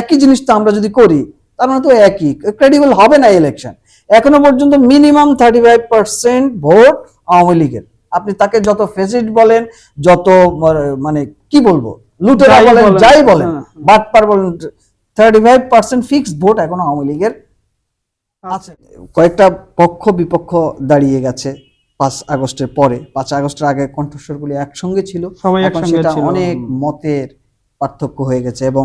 একই জিনিস তো আমরা যদি করি তার মানে তো একই ক্রেডিবল হবে না ইলেকশন এখনও পর্যন্ত minimum thirty five percent vote Awami লীগের। আপনি তাকে যত ফেসিড বলেন যত মানে কি বলব লুটেরা বলেন যাই বলেন হ্যাঁ। বাটপার বলেন thirty five percent fixed vote এখনও আওয়ামী লীগের আছে। কয়েকটা পক্ষ বিপক্ষ দাঁড়িয়ে গেছে পাঁচ আগস্টের পরে। পাঁচ আগস্টের আগে কণ্ঠস্বরগুলি একসঙ্গে ছিল। সেটা অনেক মতের পার্থক্য হয়ে গেছে এবং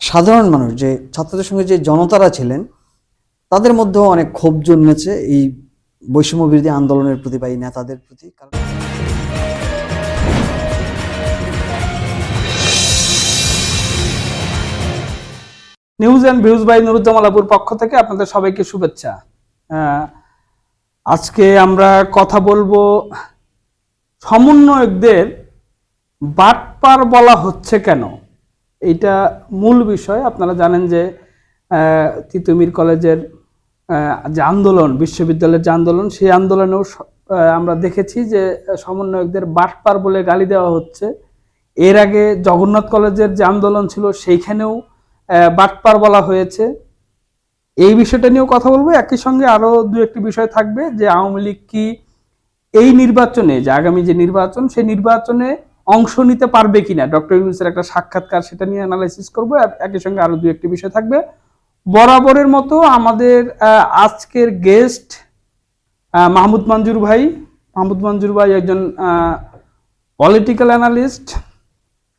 সাধারণ মানুষ, যে ছাত্রদের সঙ্গে যে জনতারা ছিলেন, তাদের মধ্যেও অনেক ক্ষোভ জন্মেছে এই বৈষম্য বিরোধী আন্দোলনের প্রতি বা এই নেতাদের প্রতি। কারণ নিউজ অ্যান্ড ভিউজ বাই নুরুজ্জামালাপুর পক্ষ থেকে আপনাদের সবাইকে শুভেচ্ছা। আজকে আমরা কথা বলব সমন্বয়কদের বাটপার বলা হচ্ছে কেন? এইটা মূল বিষয়। আপনারা জানেন যে তিতুমির কলেজের যে আন্দোলন, বিশ্ববিদ্যালয়ের যে আন্দোলন, সেই আন্দোলনেও আমরা দেখেছি যে, সমন্বয়কদের বাটপার বলে গালি দেওয়া হচ্ছে। এর আগে জগন্নাথ কলেজের যে আন্দোলন ছিল, সেইখানেও বাটপার বলা হয়েছে। এই বিষয়টা নিয়েও কথা বলব। একই সঙ্গে আরও দু একটি বিষয় থাকবে যে, আওয়ামী লীগ কি এই নির্বাচনে, যে আগামী যে নির্বাচন, সেই নির্বাচনে অংশ নিতে পারবে কিনা? ডক্টর ইউনুসের একটা সাক্ষাৎকার সেটা নিয়ে অ্যানালাইসিস করব। এক- একই সঙ্গে আরও দু একটি বিষয় থাকবে। বরাবরের মতো আমাদের আজকের গেস্ট মাহমুদ মঞ্জুর ভাই। মাহমুদ মঞ্জুর ভাই একজন পলিটিক্যাল অ্যানালিস্ট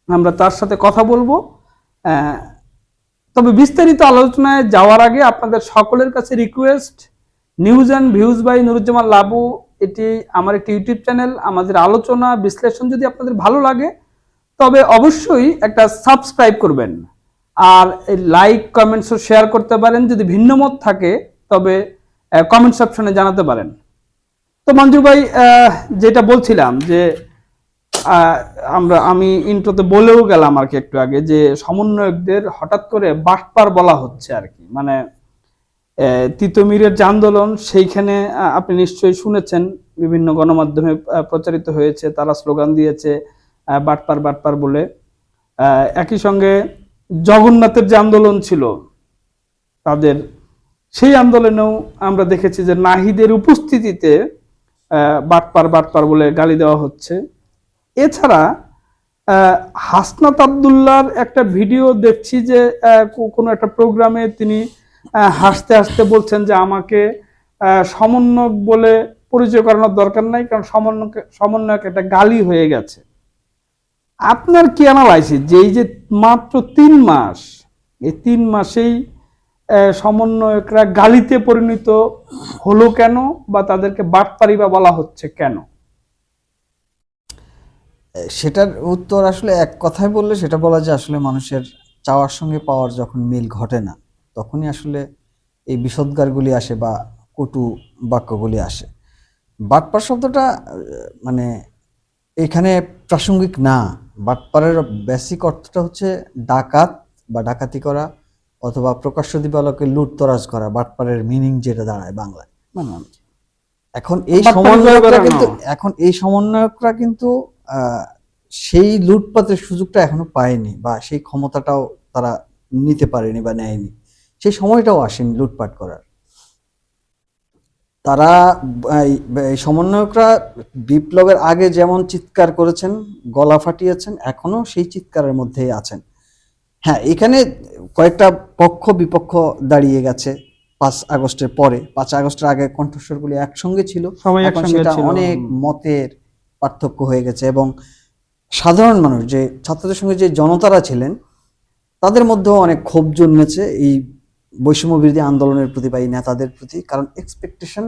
আমরা তার সাথে কথা বলব। তবে বিস্তারিত আলোচনায় যাওয়ার আগে আপনাদের সকলের কাছে request news and views by Nuruzzaman Labu এটি আমার একটি ইউটিউব চ্যানেল, আমাদের আলোচনা, বিশ্লেষণ যদি আপনাদের ভালো লাগে, তবে অবশ্যই একটা সাবস্ক্রাইব করবেন। আর লাইক কমেন্টসও শেয়ার করতে পারেন, যদি ভিন্ন মত থাকে, তবে কমেন্ট সেকশনে জানাতে পারেন। তো মঞ্জু ভাই যেটা বলছিলাম যে আমরা, আমি ইন্ট্রোতে বলেও গেলাম আর কি একটু আগে যে, সমন্বয়কদের হঠাৎ করে বাটপার বলা হচ্ছে আর কি। মানে তিতুমিরের যে আন্দোলন, সেইখানে আপনি নিশ্চয়ই শুনেছেন, বিভিন্ন গণমাধ্যমে প্রচারিত হয়েছে, তারা স্লোগান দিয়েছে বাটপার বাটপার বলে। একই সঙ্গে জগন্নাথের যে আন্দোলন ছিল, তাদের, সেই আন্দোলনেও আমরা দেখেছি যে নাহিদের উপস্থিতিতে বাটপার বাটপার বলে গালি দেওয়া হচ্ছে। এছাড়া হাসনাত আবদুল্লার একটা ভিডিও দেখছি যে কোনো একটা প্রোগ্রামে তিনি হাসতে হাসতে বলছেন যে আমাকে সমন্বয়ক বলে পরিচয় করানোর দরকার নাই, কারণ সমন্বয়ক সমন্বয়ক একটা গালি হয়ে গেছে। আপনার কি অ্যানালাইসিস যে এই যে মাত্র তিন মাস, এই তিন মাসেই সমন্বয়করা গালিতে পরিণত হলো কেন বা তাদেরকে বাটপারি বা বলা হচ্ছে কেন? সেটার উত্তর আসলে এক কথায় বললে সেটা বলা যে আসলে মানুষের চাওয়ার সঙ্গে পাওয়ার যখন মিল ঘটে না। তখনই আসলে এই বিষোদ্গারগুলি আসে বা কটু বাক্যগুলি আসে। বাটপার শব্দটা মানে এখানে প্রাসঙ্গিক না। বাটপারের বেসিক অর্থটা হচ্ছে ডাকাত বা ডাকাতি করা অথবা প্রকাশ্য দিবালকে লুটতরাজ করা বাটপারের মিনিং যেটা দাঁড়ায় বাংলায়। মানে এখন এই সমন্বয়করা কিন্তু এখন এই সমন্বয়করা কিন্তু আহ, সেই লুটপাতের সুযোগটা এখনও পায়নি বা সেই ক্ষমতাটাও তারা নিতে পারেনি বা নেয়নি। সেই সময়টাও আসেনি লুটপাট করার। তারা সমন্বয়করা বিপ্লবের আগে যেমন চিৎকার করেছেন গলা ফাটিয়েছেন এখনও সেই চিৎকারের মধ্যেই আছেন। হ্যাঁ এখানে কয়েকটা পক্ষ বিপক্ষ দাঁড়িয়ে গেছে পাঁচ আগস্টের পরে। পাঁচ আগস্টের আগে কণ্ঠস্বরগুলি একসঙ্গে ছিল। এখন একসঙ্গে সেটা ছিল। অনেক মতের পার্থক্য হয়ে গেছে এবং সাধারণ মানুষ যে ছাত্রদের সঙ্গে যে জনতারা ছিলেন তাদের মধ্যেও অনেক ক্ষোভ জন্মেছে। এই বৈষম্য বিরোধী আন্দোলনের প্রতি বা এই নেতাদের প্রতি কারণ এক্সপেকটেশন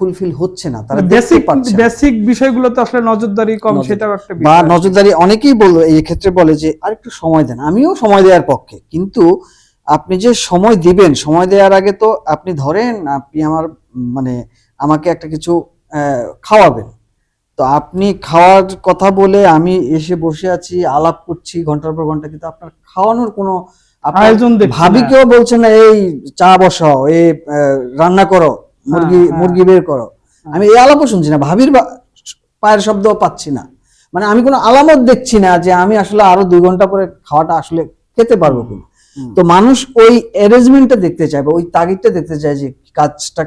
ফুলফিল হচ্ছে না তারা বেসিক। বেসিক বিষয়গুলোতে আসলে নজরদারি কম সেটাও একটা বা নজরদারি অনেকেই বলল এই ক্ষেত্রে বলে যে আর একটু সময় দেন। আমিও সময় দেওয়ার পক্ষে কিন্তু আপনি যে সময় দিবেন সময় দেওয়ার আগে তো আপনি ধরেন আপনি আমার মানে আমাকে একটা কিছু খাওয়াবেন। তো আপনি খাওয়ার কথা বলে আমি এসে বসে আছি আলাপ করছি ঘণ্টার পর ঘণ্টা কিন্তু আপনার খাওয়ানোর কোনো আয়োজন দেখছি ভাবি না। কেউ বলছে না এই চা বসাও এই রান্না করো মুরগি হ্যাঁ, হ্যাঁ। মুরগি বের করো। আমি এই আলাপও শুনছি না ভাবির পায়ের শব্দও পাচ্ছি না। মানে আমি কোনো আলামত দেখছি না যে আমি আসলে আরও দুই ঘণ্টা পরে খাওয়াটা আসলে খেতে পারব কিনা। তো মানুষ ওই অ্যারেঞ্জমেন্টটা দেখতে চাইবে ওই তাগিদটা দেখতে চায় যে কাজটা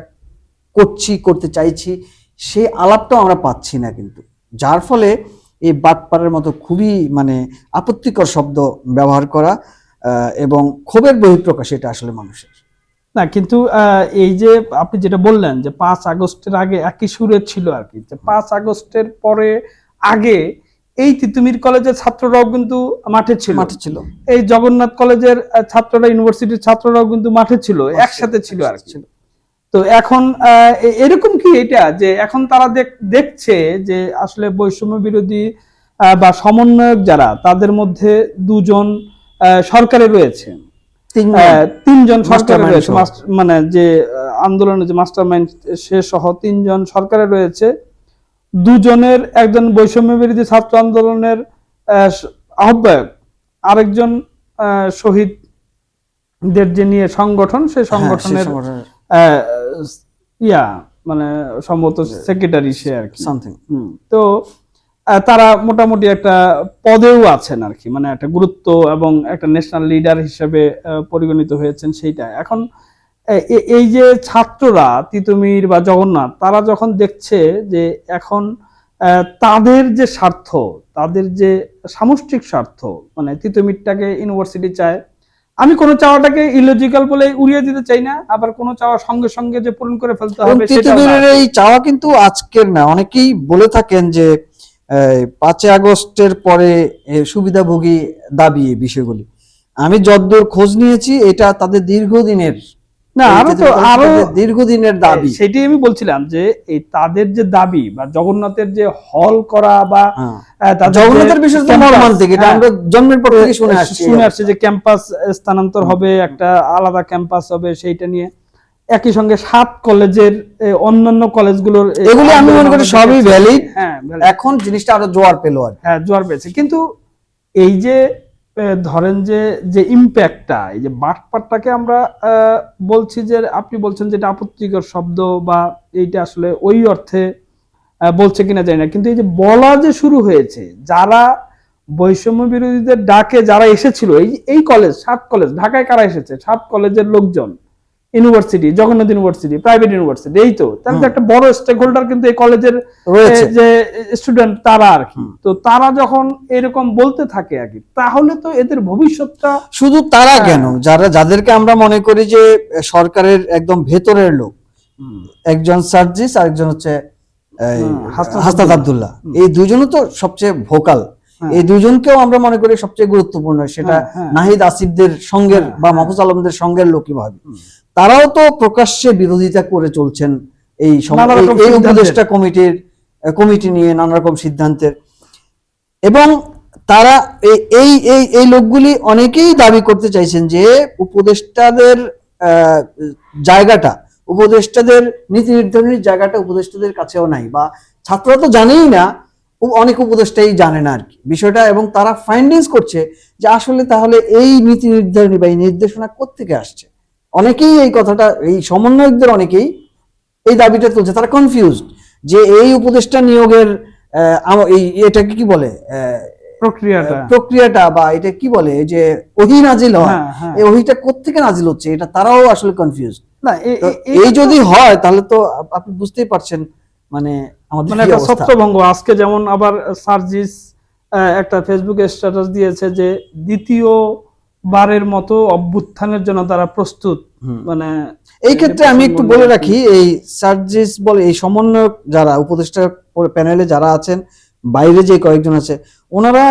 করছি করতে চাইছি সেই আলাপটাও আমরা পাচ্ছি না কিন্তু। যার ফলে এই বাটপাড়ের মতো খুবই মানে আপত্তিকর শব্দ ব্যবহার করা এবং ক্ষোভের বহিঃপ্রকাশ এটা আসলে মানুষের। না কিন্তু এই যে আপনি যেটা বললেন যে পাঁচ আগস্টের আগে একই সুরে ছিল আর কি যে পাঁচ আগস্টের পরে আগে এই তিতুমির কলেজের ছাত্ররাও কিন্তু মাঠে ছিল। মাঠে ছিল। এই জগন্নাথ কলেজের ছাত্ররা ইউনিভার্সিটির ছাত্ররাও কিন্তু মাঠে ছিল একসাথে ছিল আর ছিল। তো এখন আহ, এরকম কি এটা যে এখন তারা দেখ- দেখছে যে আসলে বৈষম্য বিরোধী বা সমন্বয়ক যারা তাদের মধ্যে দুজন সরকারে রয়েছে। তিনজন সরকারে রয়েছে। মানে যে আন্দোলনে যে মাস্টার মাইন্ড সে সহ তিনজন সরকারে রয়েছে। দুজনের একজন বৈষম্য বিরোধী ছাত্র আন্দোলনের আহ্বায়ক। আরেকজন আহ, শহীদদের যে নিয়ে সংগঠন সেই হ্যাঁ, সংগঠনের ইয়া মানে সম্ভবত সেক্রেটারি সে আর কি। সামথিং তো তারা মোটামুটি একটা পদেও আছেন আর কি মানে একটা গুরুত্ব এবং একটা ন্যাশনাল লিডার হিসেবে পরিগণিত হয়েছেন সেইটা এখন এই যে ছাত্ররা তিতুমির বা জগন্নাথ তারা যখন দেখছে যে এখন তাদের যে স্বার্থ তাদের যে সামষ্টিক স্বার্থ মানে তিতুমিরটাকে ইউনিভার্সিটি চায় আমি কোনো চাওয়াটাকে ইলজিক্যাল বলে উড়িয়ে দিতে চাই না আবার কোনো চাওয়া সঙ্গে সঙ্গে যে পূরণ করে ফেলতে হবে তিতুমিরের এই চাওয়া কিন্তু আজকের না অনেকেই বলে থাকেন যে পাঁচই আগস্টের পরে সুবিধাভোগী দাবি বিষয়গুলি। আমি যদ্দূর খোঁজ নিয়েছি এটা তাদের দীর্ঘদিনের না আরও তো আরও দীর্ঘদিনের দাবি। সেটাই আমি বলছিলাম যে এই তাদের যে দাবি বা জগন্নাথের যে হল করা বা হ্যাঁ। জগন্নাথের বিষয় মর্মান্তিক এটা হ্যাঁ, আমরা জন্মের পর থেকে শুনে আসছি শুনে আসছে যে ক্যাম্পাস স্থানান্তর হবে একটা আলাদা ক্যাম্পাস হবে সেইটা নিয়ে। একই সঙ্গে সাত কলেজের অন্যান্য কলেজগুলোর এগুলি আমি মনে করি সবই। হ্যাঁ এখন জিনিসটা আরও জোয়ার পেল আর হ্যাঁ জোয়ার পেয়েছে। কিন্তু এই যে ধরেন যে যে ইম্প্যাক্টটা এই যে বাটপাটটাকে আমরা বলছি যে আপনি বলছেন যে এটা আপত্তিকর শব্দ বা এইটা আসলে ওই অর্থে বলছে কিনা জানি না। কিন্তু এই যে বলা যে শুরু হয়েছে যারা বৈষম্য বিরোধীদের ডাকে যারা এসেছিল এই এই কলেজ সাত কলেজ ঢাকায় কারা এসেছে? সাত কলেজের লোকজন। University Jagannath university private university এই তো। তাহলে একটা বড় স্টেক হোল্ডার কিন্তু এই কলেজের যে স্টুডেন্ট তারা আর কি। তো তারা যখন এরকম বলতে থাকে আর কি তাহলে তো এদের ভবিষ্যৎটা শুধু তারা হ্যাঁ। কেন? যারা যাদেরকে আমরা মনে করি যে সরকারের একদম ভেতরের লোক একজন সার্জিস আরেকজন হচ্ছে হাসনাত আব্দুল্লাহ। এই দুজনও তো সবচেয়ে ভোকাল হ্যাঁ। এই দুজনকেও আমরা মনে করি সবচেয়ে গুরুত্বপূর্ণ সেটা হ্যাঁ। নাহিদ আসিফদের সঙ্গের বা। মাহফুজ আলমদের সঙ্গের লোকই ভাবে। তারাও তো প্রকাশ্যে বিরোধিতা করে চলছেন এই এই-। উপদেষ্টা কমিটির কমিটি নিয়ে নানা রকম সিদ্ধান্তের। এবং তারা এই- এই এই লোকগুলি অনেকেই দাবি করতে চাইছেন যে উপদেষ্টাদের জায়গাটা উপদেষ্টাদের নীতি নির্ধারণের জায়গাটা উপদেষ্টাদের কাছেও নাই বা ছাত্ররা তো জানেই না অনেক উপদেষ্টাই জানে না আর কি। বিষয়টা এবং তারা ফাইন্ডিংস করছে যে আসলে তাহলে এই নীতি নির্ধারণী বা এই নির্দেশনা কোত্থেকে আসছে? অনেকেই এই কথাটা এই সমন্বয়কদের অনেকেই এই দাবিটা তুলছে। তারা কনফিউজড যে এই উপদেষ্টা নিয়োগের এই এটাকে কি বলে? প্রক্রিয়াটা। প্রক্রিয়াটা বা এটা কি বলে? যে ওহি নাজিল হয় হ্যাঁ, হ্যাঁ। এই ওহিটা কোত্থেকে নাজিল হচ্ছে? এটা তারাও আসলে কনফিউজ না এই যদি হয় তাহলে তো আপনি বুঝতেই পারছেন মানে আমাদের মানে একটা। সত্যভঙ্গ আজকে যেমন আবার সার্জিস একটা ফেসবুকে স্ট্যাটাস দিয়েছে যে দ্বিতীয় বারের মতো অভ্যুত্থানের জন্য তারা প্রস্তুত মানে এই ক্ষেত্রে আমি একটু বলে রাখি এই সার্জিস বলে এই সমন্বয়ক যারা উপদেষ্টা প্যানেলে যারা আছেন বাইরে যে কয়েকজন আছে ওনারা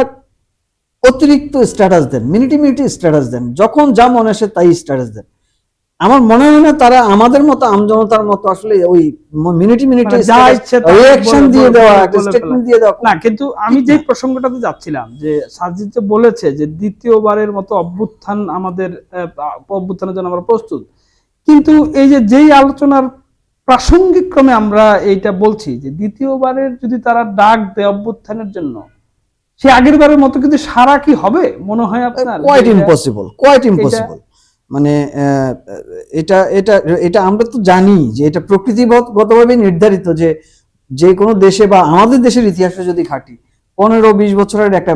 অতিরিক্ত স্ট্যাটাস দেন মিনিটি মিনিটি স্ট্যাটাস দেন যখন যা মনে আসে তাই স্ট্যাটাস দেন। আমার মনে হয় না তারা আমাদের মতো আমজনতার মতো আসলে ওই মিনিটি মিনিটি মানে যা ইচ্ছে বলে- দিয়ে দেওয়া একটা স্টেটমেন্ট দিয়ে দেওয়া। না কিন্তু আমি যে প্রসঙ্গটাতে যাচ্ছিলাম যে সাজিদ যে বলেছে যে দ্বিতীয়বারের মতো অভ্যুত্থান আমাদের অভ্যুত্থানের জন্য আমরা প্রস্তুত। কিন্তু এই যে যেই আলোচনার প্রাসঙ্গিক ক্রমে আমরা এইটা বলছি যে দ্বিতীয়বারের যদি তারা ডাক দেয় অভ্যুত্থানের জন্য সে আগের বারের মতো কিন্তু সারা কি হবে? মনে হয় আপনার কোয়াইট ইম্পসিবল কোয়াইট ইম্পসিবল মানে আহ, এটা এটা এটা আমরা তো জানি যে এটা প্রকৃতিগতভাবে নির্ধারিত যে যে কোনো দেশে বা আমাদের দেশের ইতিহাসে যদি ঘাটি পনেরো বিশ বছরের একটা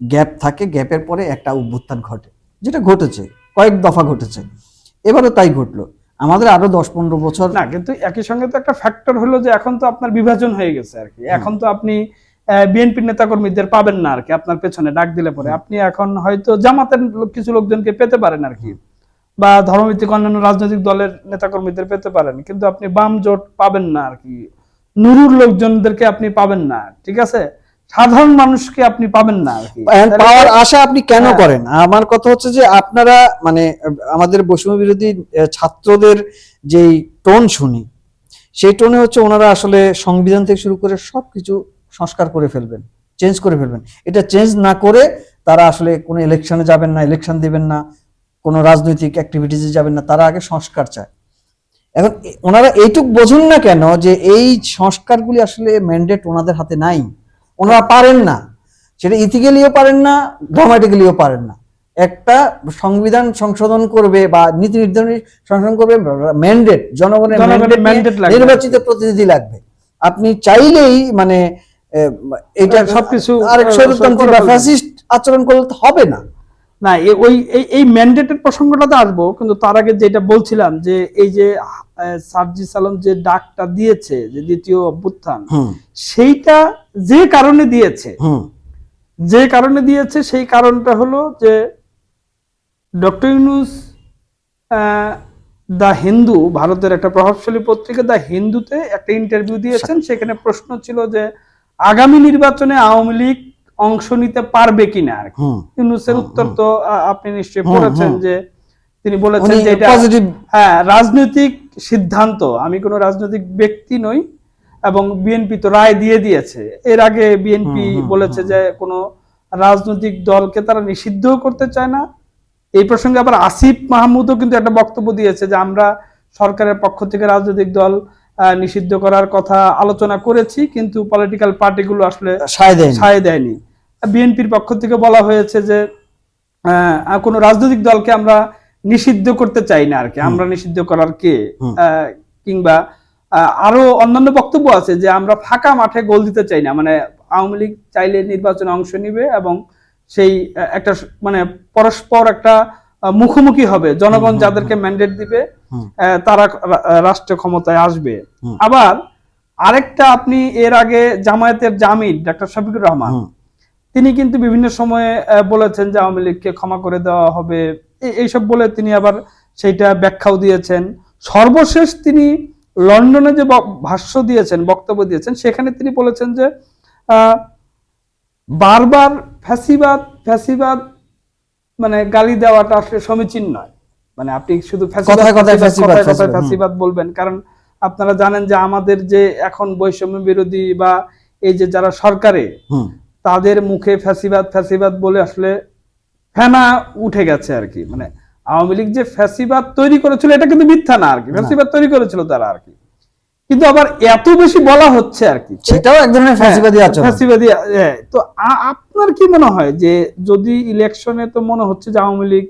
গ্যাপ থাকে গ্যাপের পরে একটা অভ্যুত্থান ঘটে যেটা ঘটেছে কয়েক দফা ঘটেছে। এবারও তাই ঘটলো। আমাদের আরও দশ পনেরো বছর না কিন্তু একই সঙ্গে তো একটা ফ্যাক্টর হলো যে এখন তো আপনার বিভাজন হয়ে গেছে আর কি। এখন তো আপনি বিএনপির নেতাকর্মীদের পাবেন না আর কি আপনার পেছনে ডাক দিলে পরে। আপনি এখন হয়তো জামাতের কিছু লোকজনকে পেতে পারেন আর কি। বা ধর্মভিত্তিক অন্যান্য রাজনৈতিক দলের নেতাকর্মীদের পেতে পারেন কিন্তু আপনি বাম জোট পাবেন না আর কি। নুরুর লোকজনদেরকে আপনি পাবেন না ঠিক আছে? সাধারণ মানুষকে আপনি পাবেন না পাওয়ার আশা আপনি কেন হ্যাঁ। করেন? আমার কথা হচ্ছে যে আপনারা মানে আমাদের বৈষম্য বিরোধী ছাত্রদের যেই টোন শুনি সেই টোনে হচ্ছে ওনারা আসলে সংবিধান থেকে শুরু করে সবকিছু সংস্কার করে ফেলবেন চেঞ্জ করে ফেলবেন। এটা চেঞ্জ না করে তারা আসলে কোনো ইলেকশনে যাবেন না ইলেকশন দিবেন না কোনো রাজনৈতিক অ্যাক্টিভিটিসে যাবেন না তারা আগে সংস্কার চায়। এখন ওনারা এইটুক বোঝুন না কেন যে এই সংস্কারগুলি আসলে ম্যান্ডেট ওনাদের হাতে নাই? ওনারা পারেন না। সেটা ইথিক্যালিও পারেন না গ্রামাটিক্যালিও পারেন না। একটা সংবিধান সংশোধন করবে বা নীতি নির্ধারণী সংশোধন করবে ম্যান্ডেট জনগণের। নির্বাচিত প্রতিনিধি লাগবে। আপনি চাইলেই মানে এটা সবকিছু, আরেক আহ, বা ফ্যাসিস্ট আচরণ করলে তো হবে না। না ওই এই- ম্যান্ডেটের প্রসঙ্গটাতে আসব কিন্তু তার আগে যেটা বলছিলাম যে এই যে আহ, সার্জিস আলম যে ডাকটা দিয়েছে যে দ্বিতীয় অভ্যুত্থান সেইটা যে কারণে দিয়েছে যে কারণে দিয়েছে সেই কারণটা হলো যে ডক্টর ইউনুস দ্য হিন্দু ভারতের একটা প্রভাবশালী পত্রিকা দ্য হিন্দুতে একটা ইন্টারভিউ দিয়েছেন সেখানে প্রশ্ন ছিল যে আগামী নির্বাচনে আওয়ামী লীগ অংশ নিতে পারবে কিনা আর কি। ইউনুসের উত্তর তো আপনি নিশ্চয়ই পড়েছেন যে তিনি বলেছেন যে এটা পজিটিভ হ্যাঁ রাজনৈতিক সিদ্ধান্ত। আমি কোনো রাজনৈতিক ব্যক্তি নই এবং বিএনপি তো রায় দিয়ে দিয়েছে। এর আগে বিএনপি বলেছে যে কোনো রাজনৈতিক দলকে তারা নিষিদ্ধ করতে চায় না। এই প্রসঙ্গে আবার আসিফ মাহমুদও কিন্তু একটা বক্তব্য দিয়েছে যে আমরা সরকারের পক্ষ থেকে রাজনৈতিক দল নিষিদ্ধ করার কথা আলোচনা করেছি কিন্তু পলিটিক্যাল পার্টিগুলো আসলে সায় দেয়নি। বিএনপির পক্ষ থেকে বলা হয়েছে যে কোনো রাজনৈতিক দলকে আমরা নিষিদ্ধ করতে চাই না আর কি। আমরা নিষিদ্ধ করার কে? কিংবা আরও অন্যান্য বক্তব্য আছে যে আমরা ফাঁকা মাঠে গোল দিতে চাই না। মানে আওয়ামী লীগ চাইলে নির্বাচনে অংশ নিবে এবং সেই একটা মানে পরস্পর একটা মুখোমুখি হবে। জনগণ যাদেরকে ম্যান্ডেট দিবে তারা রাষ্ট্র ক্ষমতায় আসবে। আবার আরেকটা আপনি এর আগে জামায়াতের জামিন ডাক্তার শফিকুর রহমান তিনি কিন্তু বিভিন্ন সময়ে বলেছেন যে আওয়ামী লীগকে ক্ষমা করে দেওয়া হবে। এই- এইসব বলে তিনি আবার সেইটা ব্যাখ্যাও দিয়েছেন। সর্বশেষ তিনি লন্ডনে যে ভাষ্য দিয়েছেন বক্তব্য দিয়েছেন সেখানে তিনি বলেছেন যে আহ, বারবার ফ্যাসিবাদ ফ্যাসিবাদ মানে গালি দেওয়াটা আসলে সমীচীন নয়। মানে আপনি শুধু ফ্যাসিবাদ, ফ্যাসিবাদ, ফ্যাসিবাদ, ফ্যাসিবাদ। ফ্যাসিবাদ বলবেন। কারণ আপনারা জানেন যে আমাদের যে এখন বৈষম্য বিরোধী বা এই যে যারা সরকারে তাদের মুখে ফ্যাসিবাদ ফ্যাসিবাদ বলে আসলে ফেনা উঠে গেছে আর কি। মানে আওয়ামী লীগ যে ফ্যাসিবাদ তৈরি করেছিল এটা কিন্তু মিথ্যা না আর কি। ফ্যাসিবাদ তৈরি করেছিল তারা আর কি। কিন্তু আবার এত বেশি বলা হচ্ছে আর কি। সেটাও এক ধরনের ফ্যাসিবাদী হ্যাঁ, আচরণ। ফ্যাসিবাদী, হ্যাঁ। তো আপনার কি মনে হয় যে যদি ইলেকশনে তো মনে হচ্ছে যে আওয়ামী লীগ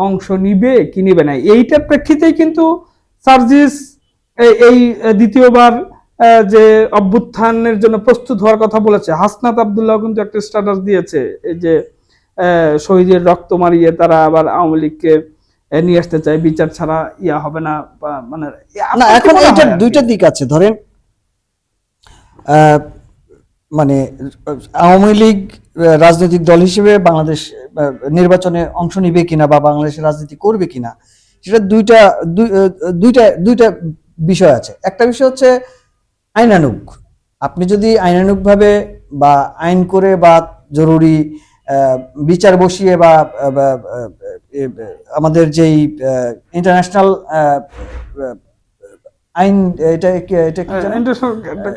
অংশ নিবে কি নিবে না। এইটার প্রেক্ষিতেই কিন্তু সার্জিস এই- দ্বিতীয়বার যে অভ্যুত্থানের জন্য প্রস্তুত হওয়ার কথা বলেছে। হাসনাত আবদুল্লাহ কিন্তু একটা স্ট্যাটাস দিয়েছে এই যে আহ, শহীদের রক্ত মারিয়ে তারা আবার আওয়ামী লীগকে নিয়ে আসতে চায়। বিচার ছাড়া ইয়া হবে না মানে এখন? দুইটা দিক আছে। ধরেন আহ, মানে আওয়ামী লীগ রাজনৈতিক দল হিসেবে বাংলাদেশ নির্বাচনে অংশ নিবে কিনা বা বাংলাদেশের রাজনীতি করবে কিনা, সেটা দুইটা, দুই- দুইটা দুইটা বিষয় আছে। একটা বিষয় হচ্ছে আইনানুগ। আপনি যদি আইনানুগ ভাবে বা আইন করে বা জরুরি বিচার বসিয়ে বা আমাদের যেই ইন্টারন্যাশনাল আইন এটা এটা কি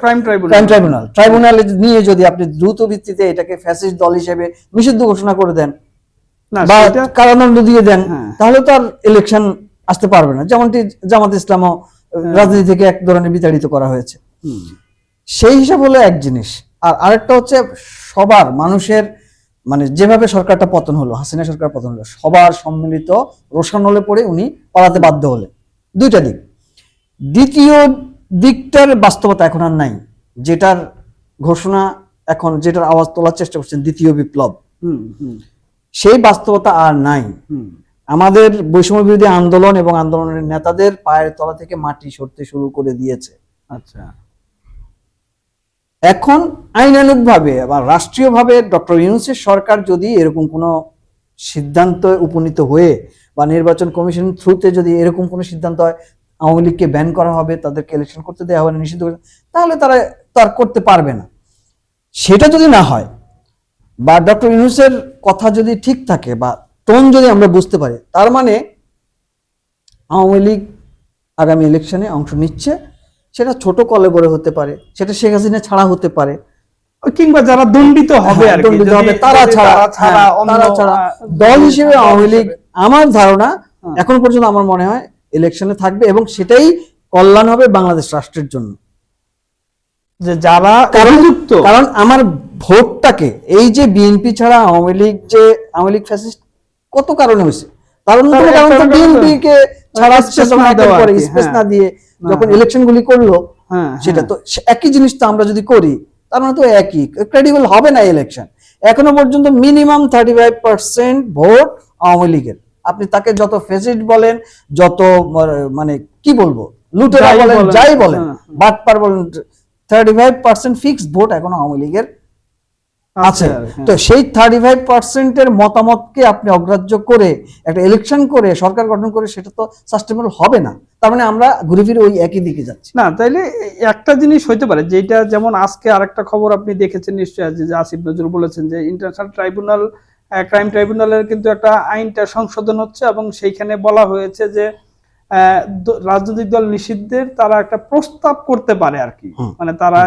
ক্রাইম ট্রাইব্যুনাল ক্রাইম ট্রাইব্যুনাল ট্রাইব্যুনালে নিয়ে যদি আপনি দ্রুত ভিত্তিতে এটাকে ফ্যাসিস্ট দল হিসেবে নিষিদ্ধ ঘোষণা করে দেন না বা কারাদণ্ড দিয়ে দেন হ্যাঁ। তাহলে তো আর ইলেকশন আসতে পারবে না। যেমনটি জামাত ইসলামও রাজনীতি থেকে এক ধরনের বিতাড়িত করা হয়েছে। সেই হিসাব হলো এক জিনিস। আর আরেকটা হচ্ছে সবার মানুষের মানে যেভাবে সরকারটা পতন হলো হাসিনা সরকার পতন হলো সবার সম্মিলিত রোশানলে পড়ে উনি পালাতে বাধ্য হলেন। দুইটা দিক। দ্বিতীয় দিকটার বাস্তবতা এখন আর নাই যেটার ঘোষণা এখন যেটার আওয়াজ তোলার চেষ্টা করছেন দ্বিতীয় বিপ্লব। সেই বাস্তবতা আর নাই। আমাদের বৈষম্য বিরোধী আন্দোলন এবং আন্দোলনের নেতাদের পায়ের তলা থেকে মাটি সরতে শুরু করে দিয়েছে। আচ্ছা। এখন আইনানুগভাবে বা রাষ্ট্রীয়ভাবে ডক্টর ইউনুসের সরকার যদি এরকম কোনো সিদ্ধান্ত উপনীত হয়ে বা নির্বাচন কমিশন থ্রুতে যদি এরকম কোনো সিদ্ধান্ত হয় আওয়ামী লীগকে ব্যান করা হবে তাদেরকে ইলেকশন করতে দেওয়া হবে না নিষিদ্ধ করে তাহলে তারা তার করতে পারবে না। সেটা যদি না হয় বা ডক্টর ইউনুসের কথা যদি ঠিক থাকে বা টোন যদি আমরা বুঝতে পারি তার মানে আওয়ামী লীগ আগামী ইলেকশনে অংশ নিচ্ছে সেটা ছোট কলেবরে হতে পারে সেটা শেখ হাসিনা ছাড়া হতে পারে কিংবা যারা দণ্ডিত হবে হ্যাঁ, আর দণ্ডিত হবে তারা ছাড়া তারা ছাড়া। হ্যাঁ, দল হিসেবে আওয়ামী লীগ আমার ধারণা হ্যাঁ। এখন পর্যন্ত আমার মনে হয় ইলেকশনে থাকবে এবং সেটাই কল্যাণ হবে বাংলাদেশ রাষ্ট্রের জন্য। যে যারা কারণ কারণ আমার ভোটটাকে এই যে বিএনপি ছাড়া আওয়ামী লীগ যে আওয়ামী লীগ ফ্যাসিস্ট কত কারণে হয়েছে? তার কারণ তো বিএনপি কে ছাড়া স্পেস হ্যাঁ। না দিয়ে যখন ইলেকশন গুলি করল হ্যাঁ, সেটা হ্যাঁ। তো একই জিনিস তো আমরা যদি করি তার মানে তো একই ক্রেডিবল হবে না ইলেকশন এখনও পর্যন্ত minimum thirty five percent vote Awami লীগের। আপনি তাকে যত ফেসিড বলেন যত মানে কি বলব লুটেরা বলেন যাই বলেন হ্যাঁ। বাটপার বলেন thirty five percent fixed vote এখনও আওয়ামী লীগের আছে হ্যাঁ। তো সেই থার্টি ফাইভ পার্সেন্টের মতামতকে আপনি অগ্রাহ্য করে একটা ইলেকশন করে সরকার গঠন করে সেটা তো সাস্টেনেবল হবে না তার মানে আমরা ঘুরে ফিরে ওই একই দিকে যাচ্ছি না তাইলে একটা জিনিস হইতে পারে যেটা যেমন আজকে আরেকটা খবর আপনি দেখেছেন নিশ্চয়ই যে আসিফ নজরুল বলেছেন যে ইন্টারন্যাশনাল ট্রাইব্যুনাল ক্রাইম ট্রাইব্যুনালের কিন্তু একটা আইনটা সংশোধন হচ্ছে এবং সেইখানে বলা হয়েছে যে রাজনৈতিক দল নিষিদ্ধের তারা একটা প্রস্তাব করতে পারে আর কি। মানে তারা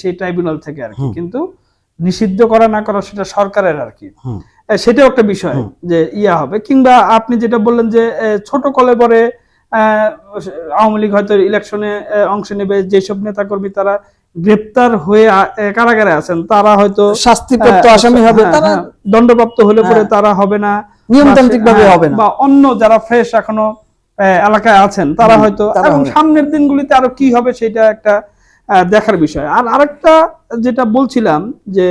সেই ট্রাইব্যুনাল থেকে আর কি। কিন্তু নিষিদ্ধ করা না করা সেটা সরকারের আর কি। সেটাও একটা বিষয় যে ইয়া হবে। কিংবা আপনি যেটা বললেন যে ছোট কলেবরে আহ, আওয়ামী লীগ হয়তো ইলেকশনে অংশ নেবে যেসব নেতাকর্মী তারা গ্রেপ্তার হয়ে কারাগারে আছেন তারা হয়তো শাস্তিপ্রাপ্ত হ্যাঁ, আসামি হবে হ্যাঁ, তারা হ্যাঁ, দণ্ডপ্রাপ্ত হলে পরে। তারা হবে না নিয়মতান্ত্রিক ভাবে হবে না বা অন্য যারা ফ্রেশ এখনও এলাকায় আছেন তারা হয়তো এবং। সামনের দিনগুলিতে আরও কি হবে সেটা একটা দেখার বিষয় আর আরেকটা যেটা বলছিলাম যে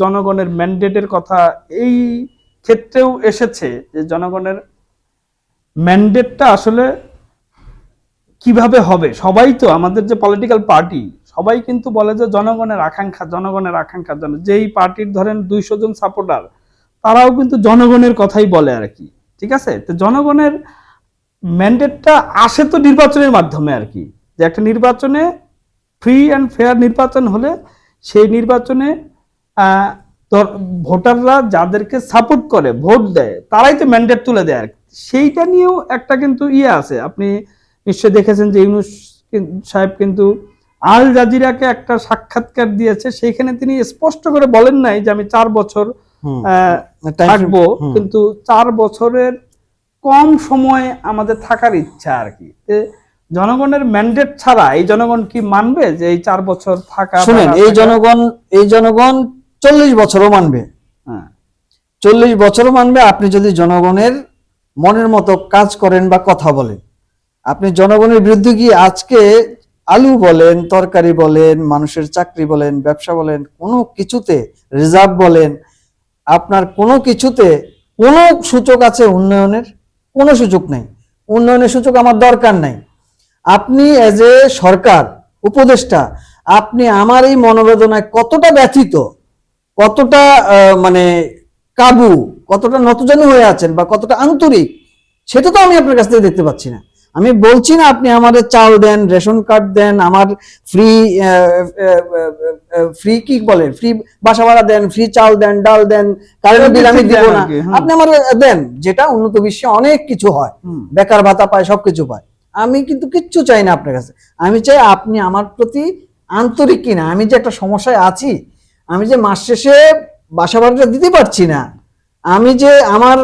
জনগণের ম্যান্ডেটের কথা এই ক্ষেত্রেও এসেছে যে জনগণের ম্যান্ডেটটা আসলে কীভাবে হবে সবাই তো আমাদের যে পলিটিক্যাল পার্টি সবাই কিন্তু বলে যে জনগণের আকাঙ্ক্ষা জনগণের আকাঙ্ক্ষা জন্য। যেই পার্টির ধরেন দুইশো জন সাপোর্টার তারাও কিন্তু জনগণের কথাই বলে আর কি, ঠিক আছে? তো জনগণের ম্যান্ডেটটা আসে তো নির্বাচনের মাধ্যমে আর কি। যে একটা নির্বাচনে ফ্রি অ্যান্ড ফেয়ার নির্বাচন হলে সেই নির্বাচনে ভোটাররা যাদেরকে সাপোর্ট করে, ভোট দেয়, তারাই তো ম্যান্ডেট তুলে দেয় আর সেইটা নিয়েও একটা কিন্তু ইয়ে আছে। আপনি নিশ্চয় দেখেছেন যে ইউনুস সাহেব কিন্তু আল জাজিরাকে একটা সাক্ষাৎকার দিয়েছে সেখানে তিনি স্পষ্ট করে বলেন নাই যে আমি চার বছর থাকব কিন্তু চার বছরের কম সময় আমাদের থাকার ইচ্ছা আর কি। জনগণের ম্যান্ডেট ছাড়া এই জনগণ কি মানবে যে এই চার বছর থাকা শুনেন এই জনগণ এই জনগণ চল্লিশ বছরও মানবে। হ্যাঁ, চল্লিশ বছরও মানবে আপনি যদি জনগণের মনের মতো কাজ করেন বা কথা বলেন। আপনি জনগণের বিরুদ্ধে গিয়ে আজকে আলু বলেন, তরকারি বলেন, মানুষের চাকরি বলেন, ব্যবসা বলেন, কোনো কিছুতে রিজার্ভ বলেন, আপনার কোনো কিছুতে কোনো সূচক আছে উন্নয়নের? কোনো সূচক নেই। উন্নয়নের সূচক আমার দরকার নাই। আপনি এজ এ সরকার, উপদেষ্টা, আপনি আমার এই মনোবেদনায় কতটা ব্যথিত, কতটা মানে কাবু, কতটা নতজানু হয়ে আছেন বা কতটা আন্তরিক, সেটা তো আমি আপনার কাছ থেকে দেখতে পাচ্ছি না। আমি বলছি না আপনি আমাদের চাল দেন রেশন কার্ড দেন আমার ফ্রি ফ্রি কি বলে? ফ্রি বাসা ভাড়া দেন ফ্রি চাল দেন ডাল দেন কারেন্ট বিল আমি দিব না। হুম। আপনি আমার দেন যেটা উন্নত বিশ্বে অনেক কিছু হয়। বেকার ভাতা পায় সবকিছু পায়। আমি কিন্তু কিচ্ছু চাই না আপনার কাছে। আমি চাই আপনি আমার প্রতি আন্তরিক কিনা। আমি যে একটা সমস্যায় আছি আমি যে মাস শেষে বাসা ভাড়াটা দিতে পারছি না। আমি যে আমার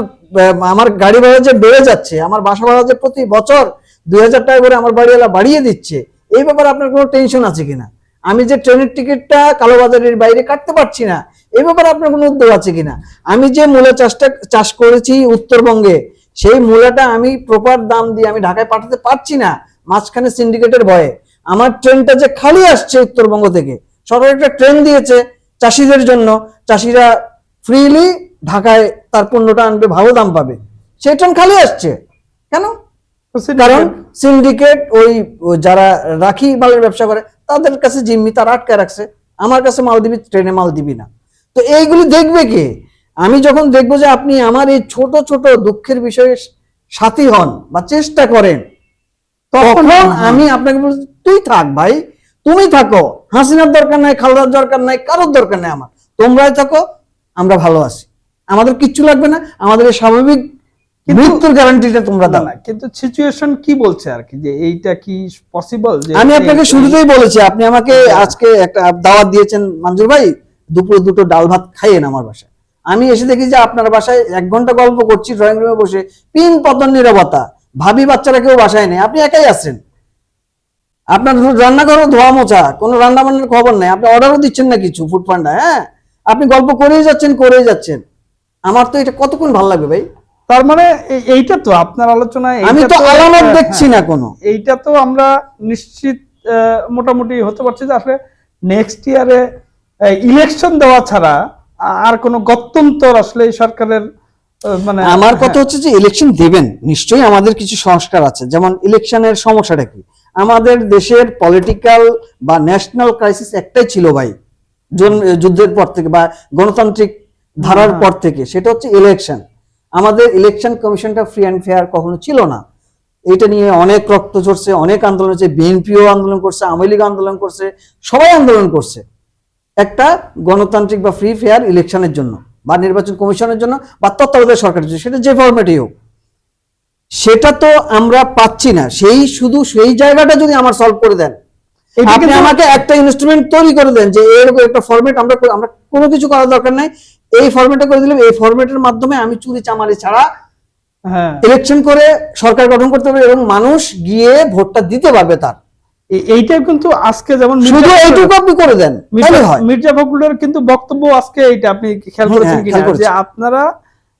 আমার গাড়ি ভাড়া যে বেড়ে যাচ্ছে আমার বাসা ভাড়া যে প্রতি বছর দুই হাজার টাকা করে আমার বাড়িওয়ালা বাড়িয়ে দিচ্ছে, এই ব্যাপারে আপনার কোনো টেনশন আছে কিনা? আমি যে ট্রেনের টিকিটটা কালোবাজারের বাইরে কাটতে পারছি না, এই ব্যাপারে আপনার কোনো উদ্যোগ আছে কিনা? আমি যে মূলা চাষটা, চাষ করেছি উত্তরবঙ্গে, সেই মূলাটা আমি প্রপার দাম দিয়ে আমি ঢাকায় পাঠাতে পারছি না, মাঝখানে সিন্ডিকেটের ভয়ে। আমার ট্রেনটা যে খালি আসছে উত্তরবঙ্গ থেকে, সরকার একটা ট্রেন দিয়েছে চাষিদের জন্য, চাষিরা ফ্রিলি ঢাকায় তার পণ্যটা আনবে, ভালো দাম পাবে। সেই ট্রেন খালি আসছে। কেন? কারণ সিন্ডিকেট ওই যারা রাখি মালের ব্যবসা করে তাদের কাছে জিম্মি তারা আটকে রাখছে আমার কাছে মাল দিবি ট্রেনে মাল দিবি না। তো এইগুলি দেখবে কে? আমি যখন দেখব যে আপনি আমার এই ছোট ছোট দুঃখের বিষয়ে সাথী হন বা চেষ্টা করেন তখন আমি আপনাকে বলছি তুই থাক ভাই তুমি থাকো। হাসিনার দরকার নাই খালদার দরকার নাই কারোর দরকার নাই আমার। তোমরাই থাকো আমরা ভালো আছি। আমাদের কিচ্ছু লাগবে না। আমাদের স্বাভাবিক মৃত্যুর গ্যারান্টিটা তোমরা দাও। না কিন্তু সিচুয়েশন কি বলছে আর কি? যে এইটা কি পসিবল যে আমি আপনাকে শুরুতেই বলেছি আপনি আমাকে আজকে একটা দাওয়াত দিয়েছেন মঞ্জুর ভাই দুপুরে দুটো ডাল ভাত খাইয়েন আমার বাসায়। আমি এসে দেখি যে আপনার বাসায় এক ঘণ্টা গল্প করছি ড্রয়িং রুমে বসে পিন পতন নিরবতা ভাবি বাচ্চারা কেউ বাসায় নেই আপনি একাই আছেন। আপনার রান্না করো ধোয়া মোছা কোনো রান্না বান্নার খবর নেই আপনি অর্ডারও দিচ্ছেন না কিছু ফুড পান্ডা হ্যাঁ? আপনি গল্প করেই যাচ্ছেন করেই যাচ্ছেন। আমার তো এটা কতক্ষণ ভালো লাগবে ভাই? তার মানে এইটা তো আপনার আলোচনায় আমি তো আলামত হ্যাঁ, দেখছি না কোনো। এইটা তো আমরা নিশ্চিত মোটামুটি হতে পারছি যে আসলে নেক্সট ইয়ারে ইলেকশন দেওয়া ছাড়া আর কোনো গত্যন্তর আসলে এই সরকারের মানে আমার কথা হচ্ছে যে ইলেকশন দেবেন। নিশ্চয়ই আমাদের কিছু সংস্কার আছে। যেমন ইলেকশনের সমস্যাটা কি? আমাদের দেশের পলিটিক্যাল বা ন্যাশনাল ক্রাইসিস একটাই ছিল ভাই যুদ্ধের পর থেকে বা গণতান্ত্রিক ধারার পর থেকে। সেটা হচ্ছে ইলেকশন আমাদের ইলেকশন কমিশনটা ফ্রি অ্যান্ড ফেয়ার কখনো ছিল না। এটা নিয়ে অনেক রক্ত ঝরছে অনেক আন্দোলন হচ্ছে। বিএনপিও আন্দোলন করছে আওয়ামী লীগ আন্দোলন করছে সবাই আন্দোলন করছে। একটা গণতান্ত্রিক বা ফ্রি ফেয়ার ইলেকশনের জন্য বা নির্বাচন কমিশনের জন্য বা তত্ত্বাবধায়ক সরকারের জন্য সেটা যে ফরম্যাটই হোক। সেটা তো আমরা পাচ্ছি না। সেই শুধু সেই জায়গাটা যদি আমার সলভ করে দেন আপনি আমাকে একটা ইনস্ট্রুমেন্ট তৈরি করে দেন যে এরকম একটা ফরম্যাট আমরা আমরা কোনো কিছু করার দরকার নাই। এই ফরম্যাটে করে দিলাম। এই ফরম্যাটের মাধ্যমে আমি চুরি চামারি ছাড়া হ্যাঁ। ইলেকশন করে সরকার গঠন করতে পারবে এবং মানুষ গিয়ে ভোটটা দিতে পারবে তার। এইটা কিন্তু আজকে যেমন শুধু এইটুকু আপনি করে দেন মির্জা ফখরুলের কিন্তু বক্তব্য আজকে এইটা আপনি খেয়াল হ্যাঁ, করেছেন হ্যাঁ, কিনা? যে আপনারা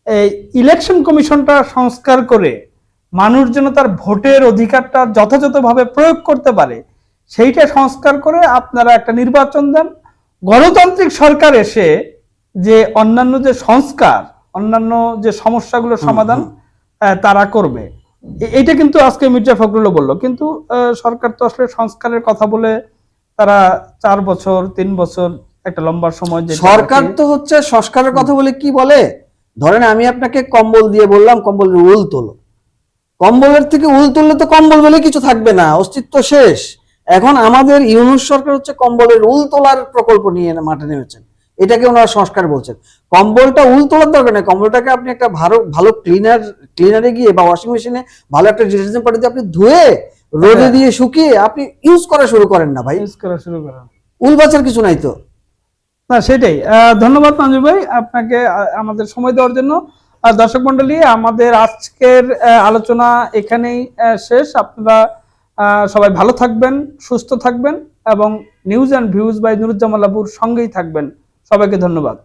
এই ইলেকশন কমিশনটা সংস্কার করে মানুষ যেন তার ভোটের অধিকারটা যথাযথভাবে প্রয়োগ করতে পারে সেইটা সংস্কার করে আপনারা একটা নির্বাচন দেন। গণতান্ত্রিক সরকার এসে যে অন্যান্য যে সংস্কার অন্যান্য যে সমস্যাগুলোর সমাধান তারা করবে। এইটা কিন্তু আজকে মির্জা ফখরুলও বলল। কিন্তু সরকার তো আসলে সংস্কারের কথা বলে তারা চার বছর তিন বছর একটা লম্বা সময় সরকার তো হচ্ছে সংস্কারের কথা বলে কি বলে? ধরেন আমি আপনাকে কম্বল দিয়ে বললাম কম্বলের উল তোলো। কম্বলের থেকে উল তুললে তো কম্বল বলে কিছু থাকবে না অস্তিত্ব শেষ। এখন আমাদের ইউনুস সরকার হচ্ছে কম্বলের উল তোলার প্রকল্প নিয়ে মাঠে নেমেছেন। এটাকে ওনারা সংস্কার বলছেন। কম্বলটা উল তোলার দরকার নেই। কম্বলটাকে আপনি একটা ভালো ভালো ক্লিনার ক্লিনারে গিয়ে বা ওয়াশিং মেশিনে ভালো একটা ডিটারজেন্ট পাঠিয়ে আপনি ধুয়ে রোদে হ্যাঁ। দিয়ে শুকিয়ে আপনি ইউজ করা শুরু করেন না ভাই। ইউজ করা শুরু করেন। উল বাঁচার কিছু নাই তো? না সেটাই। ধন্যবাদ মঞ্জু ভাই আপনাকে আমাদের সময় দেওয়ার জন্য। আর দর্শক মন্ডলী আমাদের আজকের আলোচনা এখানেই শেষ। আপনারা সবাই ভালো থাকবেন সুস্থ থাকবেন এবং news and views by Nuruzzaman লাবুর সঙ্গেই থাকবেন। সবাইকে ধন্যবাদ।